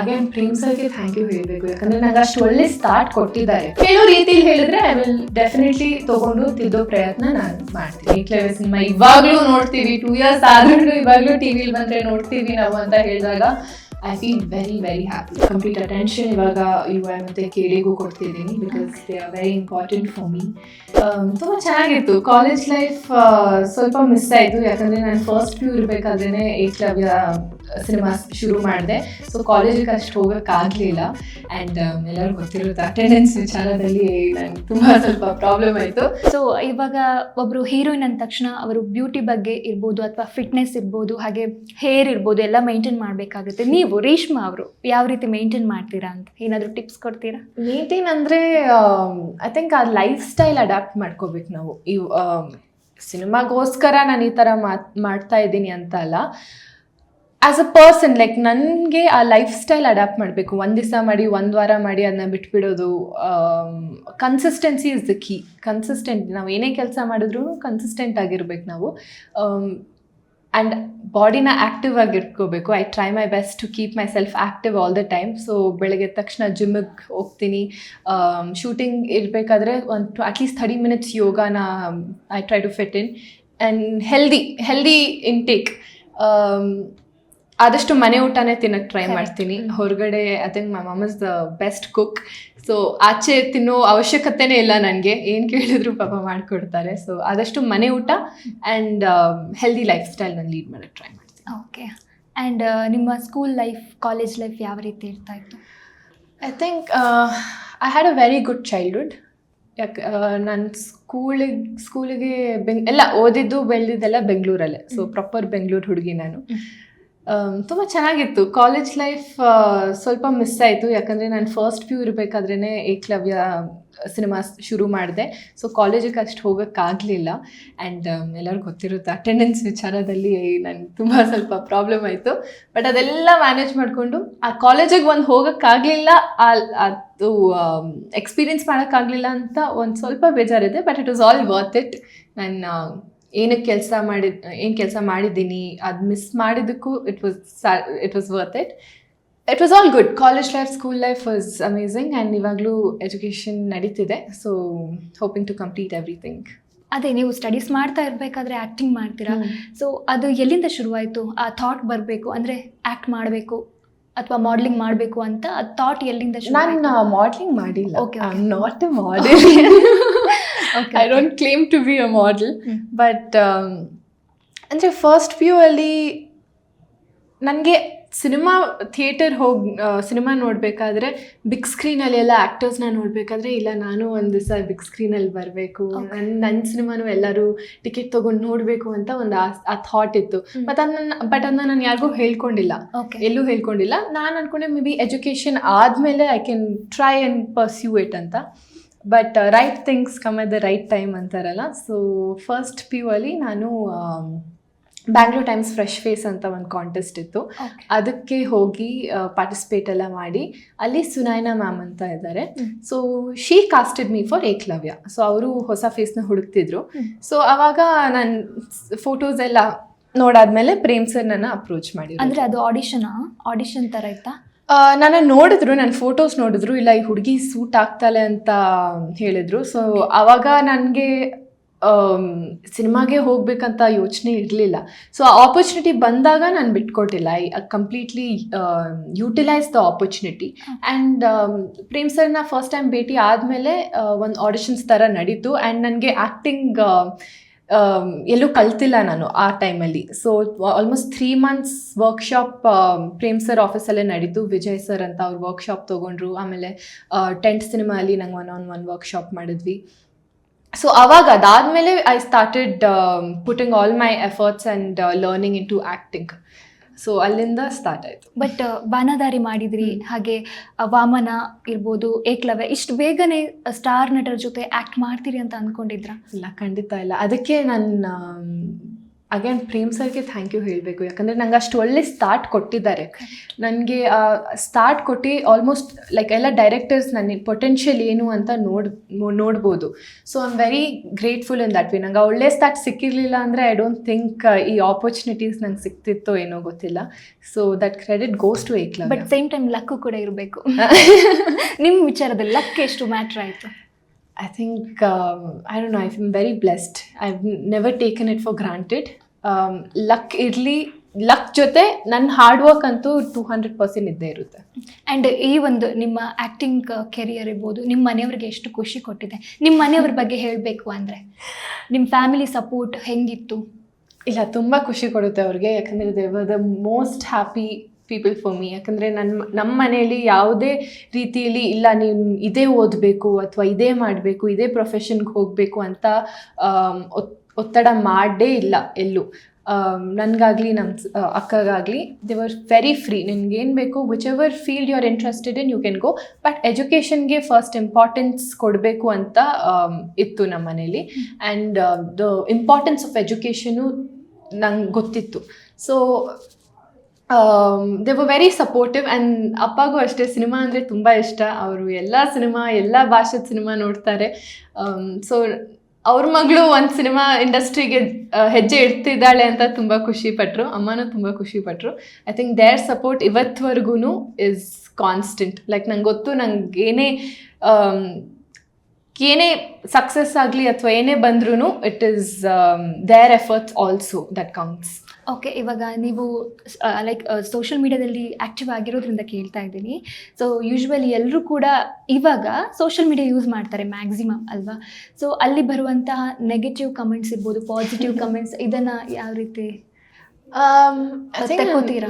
Again Prem ಸರ್ಗೆ thank you ಹೇಳಬೇಕು. ಯಾಕಂದ್ರೆ ನಂಗೆ ಅಷ್ಟು ಒಳ್ಳೆ ಸ್ಟಾರ್ಟ್ ಕೊಟ್ಟಿದ್ದಾರೆ. ಹೇಳೋ ರೀತಿಲಿ ಹೇಳಿದ್ರೆ ಐ ವಿಲ್ ಡೆಫಿನೆಟ್ಲಿ ತಗೊಂಡು ತಿದ್ದೋ ಪ್ರಯತ್ನ ನಾನು ಮಾಡ್ತೀನಿ. ಕ್ಲೇವ್ ಸಿನಿಮಾ ಇವಾಗ್ಲೂ ನೋಡ್ತೀವಿ. ಟೂ ಇಯರ್ಸ್ ಆದ್ರೂ ಇವಾಗ್ಲೂ ಟಿವಿಲಿ ಬಂದ್ರೆ ನೋಡ್ತೀವಿ ನಾವು ಅಂತ ಹೇಳಿದಾಗ I feel very very happy complete attention ಇವಾಗ ಐ ಮತ್ತೆ ಕೇಳಿಗೂ ಕೊಡ್ತಿದ್ದೀನಿ because they are very important for me ತುಂಬ ಚೆನ್ನಾಗಿತ್ತು. ಕಾಲೇಜ್ ಲೈಫ್ ಸ್ವಲ್ಪ ಮಿಸ್ ಆಯಿತು. ಯಾಕಂದರೆ ನಾನು ಫಸ್ಟ್ ಪ್ಯೂ ಇರಬೇಕಾದ್ರೆ ಏಕಲವ್ಯ ಸಿನಿಮಾ ಶುರು ಮಾಡಿದೆ. ಸೊ ಕಾಲೇಜಿಗೆ ಅಷ್ಟು ಹೋಗೋಕ್ಕಾಗಲಿಲ್ಲ. ಆ್ಯಂಡ್ ಎಲ್ಲರಿಗೂ ಗೊತ್ತಿರುತ್ತೆ ಅಟೆಂಡೆನ್ಸ್ ವಿಚಾರದಲ್ಲಿ ನನಗೆ ತುಂಬ ಸ್ವಲ್ಪ ಪ್ರಾಬ್ಲಮ್ ಆಯಿತು. ಸೊ ಇವಾಗ ಒಬ್ರು ಹೀರೋಯಿನ್ ಅಂದ ತಕ್ಷಣ ಅವರು ಬ್ಯೂಟಿ ಬಗ್ಗೆ ಇರ್ಬೋದು ಅಥವಾ ಫಿಟ್ನೆಸ್ ಇರ್ಬೋದು, ಹಾಗೆ ಹೇರ್ ಇರ್ಬೋದು, ಎಲ್ಲ ಮೈಂಟೈನ್ ಮಾಡಬೇಕಾಗುತ್ತೆ. ನೀವು ರೇಷ್ಮಾ ಅವರು ಯಾವ ರೀತಿ ಮೇಂಟೈನ್ ಮಾಡ್ತೀರಾ ಅಂತ? ಏನಾದರೂ ಟಿಪ್ಸ್ ಕೊಡ್ತೀರಾ? ಮೇಂಟೈನ್ ಅಂದರೆ ಐ ಥಿಂಕ್ ಆ ಲೈಫ್ ಸ್ಟೈಲ್ ಅಡಾಪ್ಟ್ ಮಾಡ್ಕೋಬೇಕು ನಾವು. ಈ ಸಿನಿಮಾಗೋಸ್ಕರ ನಾನು ಈ ಥರ ಮಾತ್, ಮಾಡ್ತಾ ಇದ್ದೀನಿ ಅಂತ ಅಲ್ಲ. ಆ್ಯಸ್ ಅ ಪರ್ಸನ್ ಲೈಕ್ ನನಗೆ ಆ ಲೈಫ್ ಸ್ಟೈಲ್ ಅಡಾಪ್ಟ್ ಮಾಡಬೇಕು. ಒಂದು ದಿವಸ ಮಾಡಿ, ಒಂದು ವಾರ ಮಾಡಿ ಅದನ್ನ ಬಿಟ್ಬಿಡೋದು consistency is the key consistent ನಾವು ಏನೇ ಕೆಲಸ ಮಾಡಿದ್ರು ಕನ್ಸಿಸ್ಟೆಂಟ್ ಆಗಿರ್ಬೇಕು ನಾವು. ಆ್ಯಂಡ್ ಬಾಡಿನ ಆ್ಯಕ್ಟಿವ್ ಆಗಿ ಇಟ್ಕೋಬೇಕು. I try my best to keep myself active all the time so ಬೆಳಗ್ಗೆ ತಕ್ಷಣ ಜಿಮ್ಮಿಗೆ ಹೋಗ್ತೀನಿ. ಶೂಟಿಂಗ್ ಇರಬೇಕಾದ್ರೆ ಒಂದು at least thirty minutes ಯೋಗಾನ I try to fit in and healthy healthy intake ಆದಷ್ಟು ಮನೆ ಊಟನೇ ತಿನ್ನಕ್ಕೆ ಟ್ರೈ ಮಾಡ್ತೀನಿ. ಹೊರಗಡೆ I think my mum is the best cook so ಆಚೆ ತಿನ್ನೋ ಅವಶ್ಯಕತೆನೇ ಇಲ್ಲ ನನಗೆ. ಏನು ಕೇಳಿದ್ರು ಪಾಪ ಮಾಡಿಕೊಡ್ತಾರೆ. ಸೊ ಆದಷ್ಟು ಮನೆ ಊಟ ಆ್ಯಂಡ್ ಹೆಲ್ದಿ ಲೈಫ್ ಸ್ಟೈಲ್ ನಾನು ಲೀಡ್ ಮಾಡೋಕ್ಕೆ ಟ್ರೈ ಮಾಡ್ತೀನಿ. ಓಕೆ ಆ್ಯಂಡ್ ನಿಮ್ಮ ಸ್ಕೂಲ್ ಲೈಫ್ ಕಾಲೇಜ್ ಲೈಫ್ ಯಾವ ರೀತಿ ಇರ್ತಾ ಇತ್ತು? I think I had a very good childhood ಯಾಕೆ ನಾನು ಸ್ಕೂಲಿಗೆ ಸ್ಕೂಲಿಗೆ ಬೆಂಗ್ ಎಲ್ಲ ಓದಿದ್ದು ಬೆಳೆದಿದ್ದೆಲ್ಲ ಬೆಂಗಳೂರಲ್ಲೇ. ಸೊ ಪ್ರಾಪರ್ ಬೆಂಗಳೂರು ಹುಡುಗಿ ನಾನು. ತುಂಬ ಚೆನ್ನಾಗಿತ್ತು. ಕಾಲೇಜ್ ಲೈಫ್ ಸ್ವಲ್ಪ ಮಿಸ್ ಆಯಿತು. ಯಾಕಂದರೆ ನಾನು ಫಸ್ಟ್ ಪ್ಯೂ ಇರಬೇಕಾದ್ರೇ ಏಕಲವ್ಯ ಸಿನಿಮಾ ಶುರು ಮಾಡಿದೆ. ಸೊ ಕಾಲೇಜಿಗೆ ಅಷ್ಟು ಹೋಗೋಕ್ಕಾಗಲಿಲ್ಲ. ಆ್ಯಂಡ್ ಎಲ್ಲರಿಗೂ ಗೊತ್ತಿರುತ್ತೆ ಅಟೆಂಡೆನ್ಸ್ ವಿಚಾರದಲ್ಲಿ ನನಗೆ ತುಂಬ ಸ್ವಲ್ಪ ಪ್ರಾಬ್ಲಮ್ ಆಯಿತು. ಬಟ್ ಅದೆಲ್ಲ ಮ್ಯಾನೇಜ್ ಮಾಡಿಕೊಂಡು, ಆ ಕಾಲೇಜಿಗೆ ಒಂದು ಹೋಗೋಕ್ಕಾಗಲಿಲ್ಲ ಅದು ಎಕ್ಸ್ಪೀರಿಯನ್ಸ್ ಮಾಡೋಕ್ಕಾಗಲಿಲ್ಲ ಅಂತ ಒಂದು ಸ್ವಲ್ಪ ಬೇಜಾರಿದೆ. But it was all worth it ನಾನು ಏನಕ್ಕೆ ಕೆಲಸ ಮಾಡಿದ್ ಏನು ಕೆಲಸ ಮಾಡಿದ್ದೀನಿ ಅದು miss ಮಾಡಿದ್ದಕ್ಕೂ it was it was worth it it was all good college life school life was amazing and ಇವಾಗಲೂ ಎಜುಕೇಷನ್ ನಡೀತಿದೆ. So hoping to complete everything ಅದೇ ನೀವು ಸ್ಟಡೀಸ್ ಮಾಡ್ತಾ ಇರಬೇಕಾದ್ರೆ ಆ್ಯಕ್ಟಿಂಗ್ ಮಾಡ್ತೀರಾ? ಸೊ ಅದು ಎಲ್ಲಿಂದ ಶುರುವಾಯಿತು? ಆ ಥಾಟ್ ಬರಬೇಕು ಅಂದರೆ ಆ್ಯಕ್ಟ್ ಮಾಡಬೇಕು ಅಥವಾ ಮಾಡಲಿಂಗ್ ಮಾಡಬೇಕು ಅಂತ ಆ ಥಾಟ್ ಎಲ್ಲಿಂದ ನಾನು ಮಾಡಲಿಂಗ್ ಮಾಡಿಲ್ಲ. Okay not a model I don't claim to be a model. But ಅಂದರೆ ಫಸ್ಟ್ ವ್ಯೂ ಅಲ್ಲಿ ನನಗೆ ಸಿನಿಮಾ ಥಿಯೇಟರ್ ಹೋಗಿ ಸಿನಿಮಾ ನೋಡಬೇಕಾದ್ರೆ ಬಿಗ್ ಸ್ಕ್ರೀನಲ್ಲಿ ಎಲ್ಲ ಆ್ಯಕ್ಟರ್ಸ್ನ ನೋಡಬೇಕಾದ್ರೆ ಇಲ್ಲ ನಾನು ಒಂದು ದಿವಸ ಬಿಗ್ ಸ್ಕ್ರೀನಲ್ಲಿ ಬರಬೇಕು. ನನ್ನ ನನ್ನ ಸಿನಿಮಾನು ಎಲ್ಲರೂ ಟಿಕೆಟ್ ತೊಗೊಂಡು ನೋಡಬೇಕು ಅಂತ ಒಂದು ಆ ಆ ಥಾಟ್ ಇತ್ತು. ಬಟ್ ಅದನ್ನ ಬಟ್ ಅದನ್ನ ನಾನು ಯಾರಿಗೂ ಹೇಳ್ಕೊಂಡಿಲ್ಲ. ಎಲ್ಲೂ ಹೇಳ್ಕೊಂಡಿಲ್ಲ. ನಾನು ಅಂದ್ಕೊಂಡೆ ಮೇ ಬಿ ಎಜುಕೇಷನ್ ಆದಮೇಲೆ I can try and pursue it ಅಂತ. But right things come at the right time ಅಂತಾರಲ್ಲ. ಸೊ ಫಸ್ಟ್ ಪಿ ಯು ಅಲ್ಲಿ ನಾನು ಬ್ಯಾಂಗ್ಳೂರ್ ಟೈಮ್ಸ್ ಫ್ರೆಶ್ ಫೇಸ್ ಅಂತ ಒಂದು ಕಾಂಟೆಸ್ಟ್ ಇತ್ತು. ಅದಕ್ಕೆ ಹೋಗಿ ಪಾರ್ಟಿಸಿಪೇಟ್ ಎಲ್ಲ ಮಾಡಿ ಅಲ್ಲಿ ಸುನಾಯ್ನಾ ಮ್ಯಾಮ್ ಅಂತ ಇದ್ದಾರೆ. So she casted me for Eklavya so ಅವರು ಹೊಸ ಫೇಸ್ನ ಹುಡುಕ್ತಿದ್ರು. ಸೊ ಅವಾಗ ನಾನು ಫೋಟೋಸ್ ಎಲ್ಲ ನೋಡಾದ್ಮೇಲೆ ಪ್ರೇಮ್ ಸರ್ ನನ್ನ ಅಪ್ರೋಚ್ ಮಾಡಿ ಅಂದರೆ ಅದು ಆಡಿಷನಾ ಆಡಿಷನ್ ಥರ ಇತ್ತಾ ನನ್ನ ನೋಡಿದ್ರು ನನ್ನ ಫೋಟೋಸ್ ನೋಡಿದ್ರು, ಇಲ್ಲ ಈ ಹುಡುಗಿ ಸೂಟ್ ಆಗ್ತಾಳೆ ಅಂತ ಹೇಳಿದ್ರು. ಸೊ ಅವಾಗ ನನಗೆ ಸಿನಿಮಾಗೆ ಹೋಗ್ಬೇಕಂತ ಯೋಚನೆ ಇರಲಿಲ್ಲ. ಸೊ ಆ ಆಪರ್ಚುನಿಟಿ ಬಂದಾಗ ನಾನು ಬಿಟ್ಕೊಟ್ಟಿಲ್ಲ. I completely utilise the opportunity and Prem ಸರ್ನ ಫಸ್ಟ್ ಟೈಮ್ ಭೇಟಿ ಆದಮೇಲೆ ಒಂದು ಆಡಿಷನ್ಸ್ ಥರ ನಡೀತು. ಆ್ಯಂಡ್ ನನಗೆ ಆ್ಯಕ್ಟಿಂಗ್ ಎಲ್ಲೂ ಕಲ್ತಿಲ್ಲ ನಾನು ಆ ಟೈಮಲ್ಲಿ so almost three months workshop Prem sir ಆಫೀಸಲ್ಲೇ ನಡೀತು. ವಿಜಯ್ ಸರ್ ಅಂತ ಅವ್ರು ವರ್ಕ್ಶಾಪ್ ತೊಗೊಂಡ್ರು. ಆಮೇಲೆ ಟೆಂಟ್ ಸಿನಿಮಾ ನಂಗೆ ಒನ್ ಆನ್ ಒನ್ ವರ್ಕ್ಶಾಪ್ ಮಾಡಿದ್ವಿ. ಸೊ ಅವಾಗ ಅದಾದಮೇಲೆ I started putting all my efforts and learning into acting so ಅಲ್ಲಿಂದ ಸ್ಟಾರ್ಟ್ ಆಯಿತು. ಬಟ್ ಬಾನದಾರಿ ಮಾಡಿದ್ರಿ. ಹಾಗೆ ವಾಮನ ಇರ್ಬೋದು ಏಕ್ಲವ್ಯ ಇಷ್ಟು ಬೇಗನೆ ಸ್ಟಾರ್ ನಟರ ಜೊತೆ ಆ್ಯಕ್ಟ್ ಮಾಡ್ತೀರಿ ಅಂತ ಅಂದ್ಕೊಂಡಿದ್ರ ಇಲ್ಲ ಖಂಡಿತ ಇಲ್ಲ. ಅದಕ್ಕೆ ನನ್ನ ಅಗೇನ್ ಪ್ರೇಮ್ ಸರ್ಗೆ ಥ್ಯಾಂಕ್ ಯು ಹೇಳಬೇಕು. ಯಾಕಂದರೆ ನಂಗೆ ಅಷ್ಟು ಒಳ್ಳೆ ಸ್ಟಾರ್ಟ್ ಕೊಟ್ಟಿದ್ದಾರೆ. ನನಗೆ ಸ್ಟಾರ್ಟ್ ಕೊಟ್ಟು ಆಲ್ಮೋಸ್ಟ್ ಲೈಕ್ ಎಲ್ಲ ಡೈರೆಕ್ಟರ್ಸ್ ನನ್ನ ಪೊಟೆನ್ಷಿಯಲ್ ಏನು ಅಂತ ನೋಡ್ ನೋಡ್ಬೋದು. So I am very grateful in that way ನಂಗೆ ಒಳ್ಳೆ ಸ್ಟಾರ್ಟ್ ಸಿಕ್ಕಿರಲಿಲ್ಲ ಅಂದರೆ ಐ ಡೋಂಟ್ ಥಿಂಕ್ ಈ ಆಪರ್ಚುನಿಟೀಸ್ ನಂಗೆ ಸಿಕ್ತಿತ್ತೋ ಏನೋ ಗೊತ್ತಿಲ್ಲ. So that credit goes to ಏಕ್ಲ but same time luck ಕೂಡ ಇರಬೇಕು. ನಿಮ್ಮ ವಿಚಾರದಲ್ಲಿ ಲಕ್ ಎಷ್ಟು ಮ್ಯಾಟ್ರ್ ಆಯಿತು? I think um, I don't know. I'm very blessed. I've never taken it for granted. Luck ಇರಲಿ ಲಕ್ ಜೊತೆ ನನ್ನ ಹಾರ್ಡ್ ವರ್ಕ್ ಅಂತೂ ಟೂ ಹಂಡ್ರೆಡ್ ಪರ್ಸೆಂಟ್ ಇದ್ದೇ ಇರುತ್ತೆ. ಆ್ಯಂಡ್ ಈ ಒಂದು ನಿಮ್ಮ ಆ್ಯಕ್ಟಿಂಗ್ ಕೆರಿಯರ್ ಇರ್ಬೋದು ನಿಮ್ಮ ಮನೆಯವ್ರಿಗೆ ಎಷ್ಟು ಖುಷಿ ಕೊಟ್ಟಿದೆ ನಿಮ್ಮ ಮನೆಯವ್ರ ಬಗ್ಗೆ ಹೇಳಬೇಕು ಅಂದರೆ ನಿಮ್ಮ ಫ್ಯಾಮಿಲಿ ಸಪೋರ್ಟ್ ಹೆಂಗಿತ್ತು? ಇಲ್ಲ ತುಂಬ ಖುಷಿ ಕೊಡುತ್ತೆ ಅವ್ರಿಗೆ ಯಾಕಂದರೆ they were the most happy people for me ಯಾಕಂದರೆ ನನ್ನ ನಮ್ಮ ಮನೆಯಲ್ಲಿ ಯಾವುದೇ ರೀತಿಯಲ್ಲಿ ಇಲ್ಲ ನೀನು ಇದೇ ಓದಬೇಕು ಅಥವಾ ಇದೇ ಮಾಡಬೇಕು ಇದೇ ಪ್ರೊಫೆಷನ್ಗೆ ಹೋಗಬೇಕು ಅಂತ ಒತ್ತಡ ಮಾಡೇ ಇಲ್ಲ ಎಲ್ಲೂ. ನನಗಾಗಲಿ ನಮ್ಮ ಅಕ್ಕಗಾಗಲಿ ದೇ ವರ್ ವೆರಿ ಫ್ರೀ ನಿನ್ಗೇನು ಬೇಕು whichever field you are interested in you can go but ಎಜುಕೇಷನ್ಗೆ first importance ಕೊಡಬೇಕು ಅಂತ ಇತ್ತು ನಮ್ಮ ಮನೇಲಿ. And the importance of education ನಂಗೆ ಗೊತ್ತಿತ್ತು. So they were very supportive and ಅಪ್ಪಗೂ ಅಷ್ಟೇ, ಸಿನಿಮಾ ಅಂದರೆ ತುಂಬ ಇಷ್ಟ. ಅವರು ಎಲ್ಲ ಸಿನಿಮಾ, ಎಲ್ಲ ಭಾಷೆದ ಸಿನಿಮಾ ನೋಡ್ತಾರೆ. ಸೊ ಅವ್ರ ಮಗಳು ಒಂದು ಸಿನಿಮಾ ಇಂಡಸ್ಟ್ರಿಗೆ ಹೆಜ್ಜೆ ಇಡ್ತಿದ್ದಾಳೆ ಅಂತ ತುಂಬ ಖುಷಿ ಪಟ್ರು. ಅಮ್ಮನೂ ತುಂಬ ಖುಷಿ ಪಟ್ರು. ಐ ಥಿಂಕ್ ದೇರ್ ಸಪೋರ್ಟ್ ಇವತ್ವರೆಗೂ ಇಸ್ ಕಾನ್ಸ್ಟೆಂಟ್ ಲೈಕ್ ನಂಗೆ ಗೊತ್ತು ನಂಗೆ ಏನೇ ಏನೇ ಸಕ್ಸಸ್ ಆಗಲಿ ಅಥವಾ ಏನೇ ಬಂದ್ರೂ it is their efforts also that counts okay ಇವಾಗ ನೀವು ಲೈಕ್ ಸೋಷಿಯಲ್ ಮೀಡಿಯಾದಲ್ಲಿ ಆ್ಯಕ್ಟಿವ್ ಆಗಿರೋದ್ರಿಂದ ಕೇಳ್ತಾ ಇದ್ದೀನಿ. ಸೊ ಯೂಶ್ವಲಿ ಎಲ್ಲರೂ ಕೂಡ ಇವಾಗ ಸೋಷಿಯಲ್ ಮೀಡಿಯಾ ಯೂಸ್ ಮಾಡ್ತಾರೆ ಮ್ಯಾಕ್ಸಿಮಮ್ ಅಲ್ವಾ? ಸೊ ಅಲ್ಲಿ ಬರುವಂತಹ ನೆಗೆಟಿವ್ ಕಮೆಂಟ್ಸ್ ಇರ್ಬೋದು ಪಾಸಿಟಿವ್ ಕಮೆಂಟ್ಸ್ ಇದನ್ನು ಯಾವ ರೀತಿ?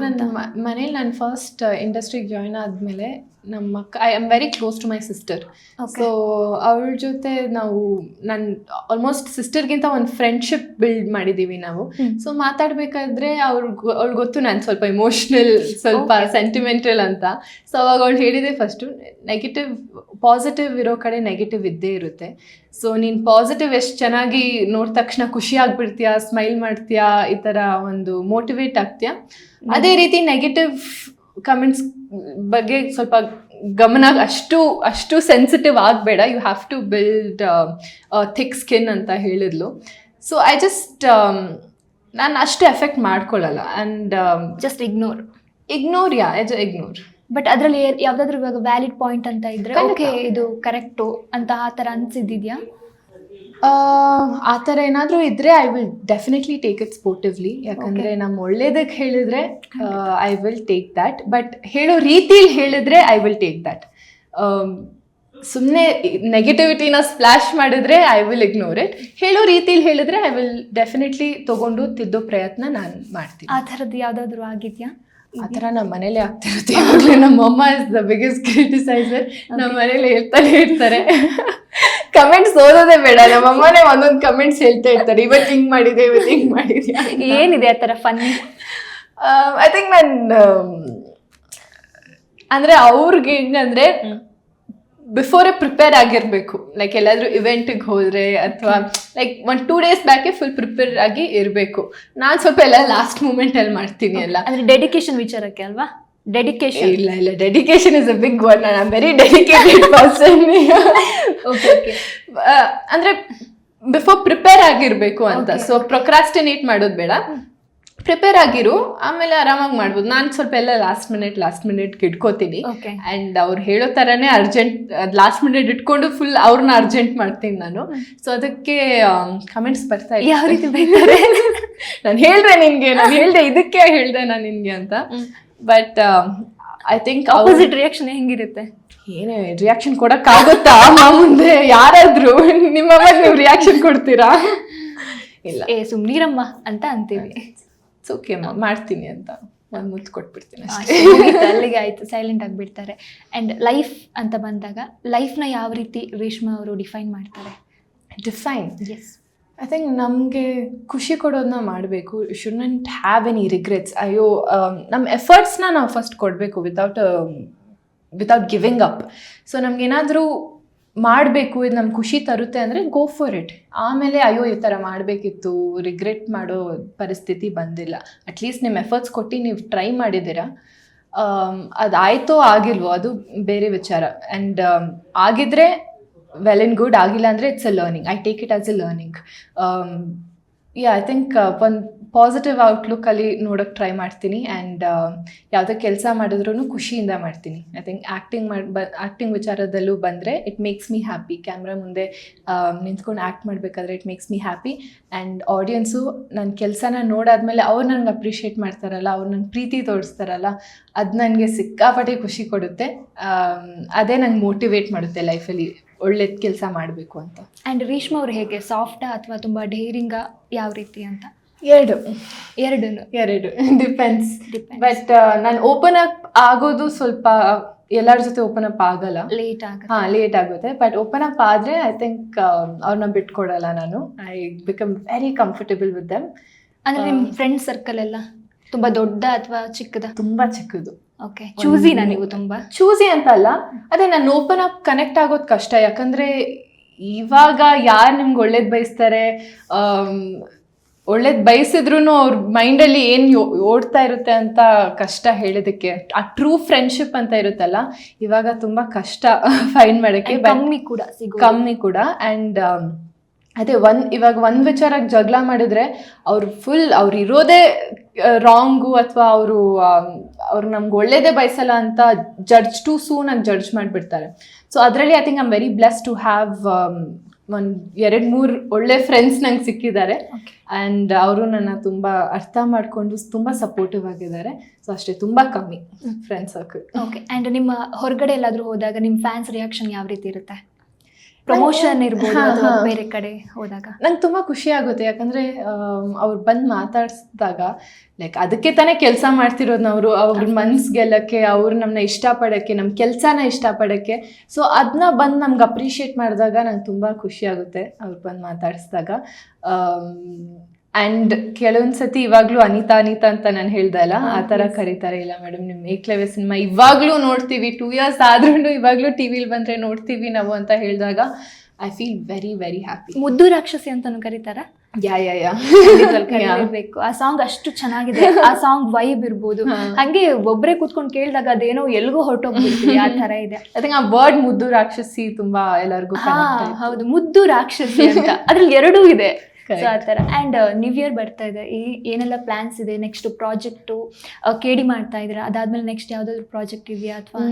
ನನ್ನ ಮನೇಲಿ ನಾನು ಫಸ್ಟ್ ಇಂಡಸ್ಟ್ರಿಗೆ ಜಾಯ್ನ್ ಆದಮೇಲೆ ನಮ್ಮ ಅಕ್ಕ I am very close to my sister. So ಅವಳ ಜೊತೆ ನಾವು ನನ್ನ ಆಲ್ಮೋಸ್ಟ್ ಸಿಸ್ಟರ್ಗಿಂತ ಒಂದು ಫ್ರೆಂಡ್ಶಿಪ್ ಬಿಲ್ಡ್ ಮಾಡಿದ್ದೀವಿ ನಾವು. ಸೊ ಮಾತಾಡಬೇಕಾದ್ರೆ ಅವ್ರಿಗೆ ಅವ್ಳು ಗೊತ್ತು ನಾನು ಸ್ವಲ್ಪ ಇಮೋಷ್ನಲ್ ಸ್ವಲ್ಪ ಸೆಂಟಿಮೆಂಟಲ್ ಅಂತ. ಸೊ ಅವಾಗ ಅವಳು ಹೇಳಿದೆ ಫಸ್ಟು ನೆಗೆಟಿವ್ ಪಾಸಿಟಿವ್ ಇರೋ ಕಡೆ ನೆಗೆಟಿವ್ ಇದ್ದೇ ಇರುತ್ತೆ. ಸೊ ನೀನು ಪಾಸಿಟಿವ್ ಎಷ್ಟು ಚೆನ್ನಾಗಿ ನೋಡಿದ ತಕ್ಷಣ ಖುಷಿ ಆಗ್ಬಿಡ್ತೀಯಾ ಸ್ಮೈಲ್ ಮಾಡ್ತೀಯಾ ಈ ಥರ ಒಂದು ಮೋಟಿವೇಟ್ ಆಗ್ತೀಯಾ? ಅದೇ ರೀತಿ ನೆಗೆಟಿವ್ ಕಮೆಂಟ್ಸ್ ಬಗ್ಗೆ ಸ್ವಲ್ಪ ಗಮನ ಅಷ್ಟು ಅಷ್ಟು sensitive ಆಗಬೇಡ. You have to build thick skin ಅಂತ ಹೇಳಿದ್ಲು. ಸೊ ಐ ಜಸ್ಟ್ ನಾನು ಅಷ್ಟು effect ಮಾಡ್ಕೊಳ್ಳಲ್ಲ and just ignore ignore yeah as ignore but ಅದರಲ್ಲಿ ಯಾವುದಾದ್ರೂ ಇವಾಗ ವ್ಯಾಲಿಡ್ ಪಾಯಿಂಟ್ ಅಂತ ಇದ್ರೆ. ಓಕೆ ಇದು ಕರೆಕ್ಟು ಅಂತ ಆ ಥರ ಅನ್ಸಿದ್ದಿದ್ಯಾ? ಆ ಥರ ಏನಾದರೂ ಇದ್ದರೆ I will definitely take it sportively ಯಾಕಂದರೆ ನಮ್ಮ ಒಳ್ಳೇದಕ್ಕೆ ಹೇಳಿದ್ರೆ I will take that but ಹೇಳೋ ರೀತಿಲಿ ಹೇಳಿದ್ರೆ ಐ ವಿಲ್ ಟೇಕ್ ದ್ಯಾಟ್ ಸುಮ್ಮನೆ ನೆಗೆಟಿವಿಟಿನ ಸ್ಪ್ಲಾಶ್ ಮಾಡಿದ್ರೆ ಐ ವಿಲ್ ಇಗ್ನೋರ್ ಇಟ್ ಹೇಳೋ ರೀತಿಲಿ ಹೇಳಿದ್ರೆ ಐ ವಿಲ್ ಡೆಫಿನೆಟ್ಲಿ ತಗೊಂಡು ತಿದ್ದೋ ಪ್ರಯತ್ನ ನಾನು ಮಾಡ್ತೀನಿ. ಆ ಥರದ್ದು ಯಾವುದಾದ್ರೂ ಆಗಿದೆಯಾ? ಆ ಥರ ನಮ್ಮ ಮನೇಲಿ ಆಗ್ತಿರುತ್ತೆ ಇವಾಗಲೇ ನಮ್ಮ ಅಮ್ಮ ಇಸ್ ದ ಬಿಗ್ಗೆಸ್ಟ್ ಕ್ರಿಟಿಸೈಸರ್ ನಮ್ಮ ಮನೇಲಿ ಹೇಳ್ತಾನೆ ಇರ್ತಾರೆ. ಕಮೆಂಟ್ಸ್ ಓದೋದೇ ಬೇಡ. ನಮ್ಮ ಅಮ್ಮನೇ ಒಂದೊಂದು ಕಮೆಂಟ್ಸ್ ಹೇಳ್ತಾ ಇರ್ತಾರೆ. ಇವತ್ತು ಹಿಂಗ್ ಮಾಡಿದೆ ಇವತ್ತು ಹಿಂಗ್ ಮಾಡಿದೆ ಏನಿದೆ ಆ ಥರ ಫನ್ನಿ ಐ ಥಿಂಕ್ ನಾನು ಅಂದ್ರೆ ಅವ್ರಿಗೆ ಹೆಂಗಂದ್ರೆ ಬಿಫೋರೇ ಪ್ರಿಪೇರ್ ಆಗಿರಬೇಕು. ಲೈಕ್ ಎಲ್ಲಾದ್ರೂ ಇವೆಂಟಿಗೆ ಹೋದ್ರೆ ಅಥವಾ ಲೈಕ್ ಒಂದು ಟೂ ಡೇಸ್ ಬ್ಯಾಕೆ ಫುಲ್ ಪ್ರಿಪೇರ್ ಆಗಿ ಇರಬೇಕು. ನಾನು ಸ್ವಲ್ಪ ಎಲ್ಲ ಲಾಸ್ಟ್ ಮೂಮೆಂಟಲ್ಲಿ ಮಾಡ್ತೀನಿ ಎಲ್ಲ. ಅಂದ್ರೆ ಡೆಡಿಕೇಶನ್ ವಿಚಾರಕ್ಕೆ ಅಲ್ವಾ? ಡೆಡಿಕೇಶನ್ ಇಲ್ಲ ಇಲ್ಲ. Dedication is a big word ನಾನು ವೆರಿ ಡೆಡಿಕೇಟೆಡ್ ಪರ್ಸನ್ ಅಂದ್ರೆ ಬಿಫೋರ್ ಪ್ರಿಪೇರ್ ಆಗಿರಬೇಕು ಅಂತ. ಸೊ ಪ್ರೊಕ್ರಾಸ್ಟಿನೇಟ್ ಮಾಡೋದು ಬೇಡ. ಪ್ರಿಪೇರ್ ಆಗಿರು ಆಮೇಲೆ ಆರಾಮಾಗಿ ಮಾಡ್ಬೋದು. ನಾನು ಸ್ವಲ್ಪ ಎಲ್ಲ ಲಾಸ್ಟ್ ಮಿನಿಟ್ ಲಾಸ್ಟ್ ಮಿನಿಟ್ ಇಟ್ಕೋತೀನಿ ಅಂಡ್ ಅವ್ರು ಹೇಳೋ ಥರನೇ ಅರ್ಜೆಂಟ್ ಲಾಸ್ಟ್ ಮಿನಿಟ್ ಇಟ್ಕೊಂಡು ಫುಲ್ ಅವ್ರನ್ನ ಅರ್ಜೆಂಟ್ ಮಾಡ್ತೀನಿ ನಾನು. ಸೊ ಅದಕ್ಕೆ ಕಮೆಂಟ್ಸ್ ಬರ್ತಾ ಯಾವ ರೀತಿ ಬೈತಾರೆ ನಾನು ಹೇಳ್ದೆ ನಿನ್ಗೆ ನಾನು ಹೇಳ್ದೆ ಇದಕ್ಕೆ ಹೇಳ್ದೆ ನಾನು ನಿನ್ಗೆ ಅಂತ. But I think opposite reaction ಹೆಂಗಿರುತ್ತೆ? ಏನೇ ರಿಯಾಕ್ಷನ್ ಕೊಡಕ್ಕಾಗುತ್ತಾ? ಮಾ ಮುಂದೆ ಯಾರಾದರೂ? ನಿಮ್ಮ ನೀವು ರಿಯಾಕ್ಷನ್ ಕೊಡ್ತೀರಾ? ಇಲ್ಲ ಏ ಸುಮ್ನೀರಮ್ಮ ಅಂತ ಅಂತೀವಿ. ಓಕೆ ಮಾಡ್ತೀನಿ ಅಂತ. ನಾನು ಮುತ್ತು ಕೊಟ್ಬಿಡ್ತೀನಿ ಅಷ್ಟೇ ಅಲ್ಲಿಗೆ ಆಯಿತು ಸೈಲೆಂಟ್ ಆಗಿಬಿಡ್ತಾರೆ. ಅಂಡ್ ಲೈಫ್ ಅಂತ ಬಂದಾಗ ಲೈಫ್ನ ಯಾವ ರೀತಿ ರೇಷ್ಮಾ ಅವರು ಡಿಫೈನ್ ಮಾಡ್ತಾರೆ? ಡಿಫೈನ್ ಎಸ್ ಐ ಥಿಂಕ್ ನಮಗೆ ಖುಷಿ ಕೊಡೋದನ್ನ ಮಾಡಬೇಕು. ಶುಡ್ನಂಟ್ ಹ್ಯಾವ್ ಎನಿ ರಿಗ್ರೆಟ್ಸ್ ಅಯ್ಯೋ ನಮ್ಮ ಎಫರ್ಟ್ಸ್ನ ನಾವು ಫಸ್ಟ್ ಕೊಡಬೇಕು without without giving up so ನಮಗೇನಾದರೂ ಮಾಡಬೇಕು, ಇದು ನಮ್ಗೆ ಖುಷಿ ತರುತ್ತೆ ಅಂದರೆ ಗೋ ಫಾರ್ ಇಟ್ ಆಮೇಲೆ ಅಯ್ಯೋ, ಈ ಥರ ಮಾಡಬೇಕಿತ್ತು ರಿಗ್ರೆಟ್ ಮಾಡೋ ಪರಿಸ್ಥಿತಿ ಬಂದಿಲ್ಲ. ಅಟ್ಲೀಸ್ಟ್ ನಿಮ್ಮ ಎಫರ್ಟ್ಸ್ ಕೊಟ್ಟು ನೀವು ಟ್ರೈ ಮಾಡಿದ್ದೀರಾ. ಅದಾಯ್ತೋ ಆಗಿಲ್ವೋ, ಅದು ಬೇರೆ ವಿಚಾರ. ಆ್ಯಂಡ್ ಆಗಿದ್ರೆ ವೆಲ್ ಆ್ಯಂಡ್ ಗುಡ್ ಆಗಿಲ್ಲ ಅಂದರೆ it's a learning I take it as a learning yeah I think ಒಂದು ಪಾಸಿಟಿವ್ ಔಟ್ಲುಕ್ಕಲ್ಲಿ ನೋಡೋಕ್ಕೆ ಟ್ರೈ ಮಾಡ್ತೀನಿ ಆ್ಯಂಡ್ ಯಾವುದೇ ಕೆಲಸ ಮಾಡಿದ್ರೂ ಖುಷಿಯಿಂದ ಮಾಡ್ತೀನಿ. ಐ ಥಿಂಕ್ ಆ್ಯಕ್ಟಿಂಗ್ ಮಾಡಿ, ಬ ಆ್ಯಕ್ಟಿಂಗ್ ವಿಚಾರದಲ್ಲೂ ಬಂದರೆ it makes me happy camera ಮುಂದೆ ನಿಂತ್ಕೊಂಡು ಆ್ಯಕ್ಟ್ ಮಾಡಬೇಕಾದ್ರೆ it makes me happy and audience ನನ್ನ ಕೆಲಸನ ನೋಡಾದ್ಮೇಲೆ ಅವ್ರು ನನಗೆ ಅಪ್ರಿಷಿಯೇಟ್ ಮಾಡ್ತಾರಲ್ಲ, ಅವ್ರು ನಂಗೆ ಪ್ರೀತಿ ತೋರಿಸ್ತಾರಲ್ಲ, ಅದು ನನಗೆ ಸಿಕ್ಕಾಪಟ್ಟೆ ಖುಷಿ ಕೊಡುತ್ತೆ. ಅದೇ ನಂಗೆ ಮೋಟಿವೇಟ್ ಮಾಡುತ್ತೆ ಲೈಫಲ್ಲಿ ಒಳ್ಳೇದು ಕೆಲಸ ಮಾಡಬೇಕು ಅಂತ. ಆ್ಯಂಡ್ ರೇಷ್ಮಾ ಅವ್ರು ಹೇಗೆ ಸಾಫ್ಟಾ ಅಥವಾ ತುಂಬ ಡೇರಿಂಗ ಯಾವ ರೀತಿ ಅಂತ? ಎರಡು. ಎರಡೂ. ಎರಡು. ಡಿಪೆಂಡ್ಸ್. ಬಟ್ ನಾನು ಓಪನ್ ಅಪ್ ಆಗೋದು ಸ್ವಲ್ಪ ಎಲ್ಲರ ಜೊತೆ ಓಪನ್ ಅಪ್ ಆಗಲ್ಲ. ಲೇಟ್ ಆಗ ಹಾ ಲೇಟ್ ಆಗುತ್ತೆ. ಬಟ್ ಓಪನ್ ಅಪ್ ಆದ್ರೆ ಐ ಥಿಂಕ್ ಅವ್ರನ್ನ ಬಿಟ್ಕೊಡಲ್ಲ ನಾನು. I become very comfortable with them ಅಂದ್ರೆ ನಿಮ್ಮ ಫ್ರೆಂಡ್ ಸರ್ಕಲ್ ಎಲ್ಲ? ತುಂಬಾ ದೊಡ್ಡ ಅಥವಾ ಚಿಕ್ಕದ? ತುಂಬಾ ಚಿಕ್ಕದು. ಓಕೆ ಚೂಸಿನಾ ನೀವು ತುಂಬಾ? ಚೂಸಿ ಅಂತ ಅಲ್ಲ. ಅದೇ ನಾನು ಓಪನ್ ಅಪ್ ಕನೆಕ್ಟ್ ಆಗೋದು ಕಷ್ಟ. ಯಾಕಂದ್ರೆ ಇವಾಗ ಯಾರು ನಿಮ್ಗೆ ಒಳ್ಳೇದು ಬಯಸ್ತಾರೆ? ಒಳ್ಳೇದು ಬಯಸಿದ್ರು ಅವ್ರ ಮೈಂಡಲ್ಲಿ ಏನು ಓಡ್ತಾ ಇರುತ್ತೆ ಅಂತ ಕಷ್ಟ ಹೇಳೋದಕ್ಕೆ. ಆ ಟ್ರೂ ಫ್ರೆಂಡ್ಶಿಪ್ ಅಂತ ಇರುತ್ತಲ್ಲ ಇವಾಗ ತುಂಬ ಕಷ್ಟ ಫೈನ್ ಮಾಡೋಕ್ಕೆ. ಕಮ್ಮಿ ಕೂಡ ಕಮ್ಮಿ ಕೂಡ. ಆ್ಯಂಡ್ ಅದೇ ಒನ್ ಇವಾಗ ಒಂದ್ ವಿಚಾರಕ್ಕೆ ಜಗಳ ಮಾಡಿದ್ರೆ ಅವ್ರು ಫುಲ್ ಅವ್ರು ಇರೋದೇ ರಾಂಗು ಅಥವಾ ಅವರು ಅವ್ರು ನಮ್ಗೆ ಒಳ್ಳೇದೇ ಬಯಸಲ್ಲ ಅಂತ ಜಡ್ಜ್ ಟು ಸೂನ್ ಆಗಿ ಜಡ್ಜ್ ಮಾಡಿಬಿಡ್ತಾರೆ. ಸೊ ಅದರಲ್ಲಿ I think I'm very bless to have ಒಂದು ಎರಡು ಮೂರು ಒಳ್ಳೆ ಫ್ರೆಂಡ್ಸ್ ನಂಗೆ ಸಿಕ್ಕಿದ್ದಾರೆ. ಆ್ಯಂಡ್ ಅವರು ನನ್ನ ತುಂಬ ಅರ್ಥ ಮಾಡಿಕೊಂಡು ತುಂಬ ಸಪೋರ್ಟಿವ್ ಆಗಿದ್ದಾರೆ. ಸೊ ಅಷ್ಟೇ ತುಂಬ ಕಮ್ಮಿ ಫ್ರೆಂಡ್ಸ್ ಸರ್ಕಲ್ ಓಕೆ ಆ್ಯಂಡ್ ನಿಮ್ಮ ಹೊರಗಡೆ ಎಲ್ಲಾದರೂ ಹೋದಾಗ ನಿಮ್ಮ ಫ್ಯಾನ್ಸ್ ರಿಯಾಕ್ಷನ್ ಯಾವ ರೀತಿ ಇರುತ್ತೆ? ಪ್ರಮೋಷನ್ ಇರ್ಬೋದು ಅಥವಾ ಬೇರೆ ಕಡೆ ಹೋದಾಗ. ನಂಗೆ ತುಂಬಾ ಖುಷಿ ಆಗುತ್ತೆ. ಯಾಕಂದ್ರೆ ಅವ್ರು ಬಂದು ಮಾತಾಡ್ಸಿದಾಗ ಲೈಕ್ ಅದಕ್ಕೆ ತಾನೇ ಕೆಲಸ ಮಾಡ್ತಿರೋದು ನಾವು ಅವ್ರ ಮನ್ಸ್ ಗೆಲ್ಲಕ್ಕೆ ಅವ್ರು ನಮ್ಮನ್ನ ಇಷ್ಟಪಡೋಕ್ಕೆ ನಮ್ಮ ಕೆಲಸನ ಇಷ್ಟಪಡಕ್ಕೆ. ಸೊ ಅದನ್ನ ಬಂದು ನಮ್ಗೆ ಅಪ್ರಿಷಿಯೇಟ್ ಮಾಡಿದಾಗ ನಂಗೆ ತುಂಬ ಖುಷಿ ಆಗುತ್ತೆ ಅವ್ರು ಬಂದು ಮಾತಾಡಿಸಿದಾಗ. ಆ್ಯಂಡ್ ಕೆಲವೊಂದ್ ಸತಿ ಇವಾಗ್ಲೂ ಅನಿತಾ ಅನಿತಾ ಅಂತ ನಾನು ಹೇಳ್ದಲ್ಲ ಆ ತರ ಕರೀತಾರೆ. ಇಲ್ಲ ಮೇಡಮ್ ನಿಮ್ ಏಕ್ಲವ್ಯ ಸಿನಿಮಾ ಇವಾಗ್ಲೂ ನೋಡ್ತೀವಿ. ಟೂ ಇಯರ್ಸ್ ಆದ್ರೂ ಇವಾಗ್ಲೂ ಟಿ ಬಂದ್ರೆ ನೋಡ್ತೀವಿ ನಾವು ಅಂತ ಹೇಳಿದಾಗ I feel very very happy ಮುದ್ದು ರಾಕ್ಷಸಿ ಅಂತಾನು ಕರೀತಾರ? ಯಾ ಯಾ ಯಾ ಕರೀಬೇಕು. ಆ ಸಾಂಗ್ ಅಷ್ಟು ಚೆನ್ನಾಗಿದೆ. ಆ ಸಾಂಗ್ ವೈಬ್ ಇರ್ಬೋದು. ಹಂಗೆ ಒಬ್ರೆ ಕೂತ್ಕೊಂಡು ಕೇಳಿದಾಗ ಅದೇನೋ ಎಲ್ಗೂ ಹೊರಟೋಗ್ಬಿಡ್ತೀವಿ ಆ ತರ ಇದೆ. ಅದಕ್ಕೆ ಆ ವರ್ಡ್ ಮುದ್ದು ರಾಕ್ಷಸಿ ತುಂಬಾ ಎಲ್ಲರಿಗೂ ಹೌದು. ಮುದ್ದು ರಾಕ್ಷಸಿ ಅಂತ. ಅದ್ರಲ್ಲಿ ಎರಡೂ ಇದೆ. ಸೊ ಆ ಥರ. ಆ್ಯಂಡ್ ನ್ಯೂ ಇಯರ್ ಬರ್ತಾ ಇದೆ. ಈ ಏನೆಲ್ಲ ಪ್ಲಾನ್ಸ್ ಇದೆ? ನೆಕ್ಸ್ಟ್ ಪ್ರಾಜೆಕ್ಟು ಕೇಡಿ ಮಾಡ್ತಾ ಇದ್ದೀರಾ? ಅದಾದ್ಮೇಲೆ ನೆಕ್ಸ್ಟ್ ಯಾವುದಾದ್ರು ಪ್ರಾಜೆಕ್ಟ್ ಇದೆಯಾ ಅಥವಾ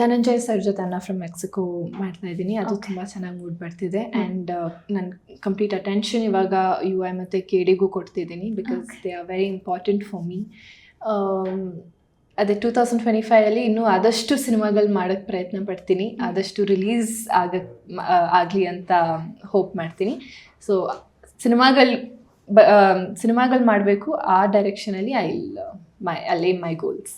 ಧನಂಜಯ್ ಸರ್ ಜೊತೆ ಅನ್ನ ಫ್ರಮ್ ಮೆಕ್ಸಿಕೋ ಮಾಡ್ತಾ ಇದ್ದೀನಿ. ಅದು ತುಂಬ ಚೆನ್ನಾಗಿ ಮೂಡ್ ಬರ್ತಿದೆ. ಆ್ಯಂಡ್ ನನ್ನ ಕಂಪ್ಲೀಟ್ ಅಟೆನ್ಷನ್ ಇವಾಗ ಯು ಐ ಮತ್ತು ಕೆಡಿಗೂ ಕೊಡ್ತಿದ್ದೀನಿ because. They are very important for me ಅದೇ ಟೂ ತೌಸಂಡ್ ಟ್ವೆಂಟಿ ಫೈವಲ್ಲಿ ಇನ್ನೂ ಆದಷ್ಟು ಸಿನಿಮಾಗಳು ಮಾಡೋಕ್ಕೆ ಪ್ರಯತ್ನ ಪಡ್ತೀನಿ. ಆದಷ್ಟು ರಿಲೀಸ್ ಆಗ ಆಗಲಿ ಅಂತ ಹೋಪ್ ಮಾಡ್ತೀನಿ. ಸೊ ಸಿನಿಮಾಗಳು ಬ ಸಿನಿಮಾಗಳು ಮಾಡಬೇಕು ಆ ಡೈರೆಕ್ಷನಲ್ಲಿ ಐ ಮೈ ಅಲ್ಲಿ ಮೈ ಗೋಲ್ಸ್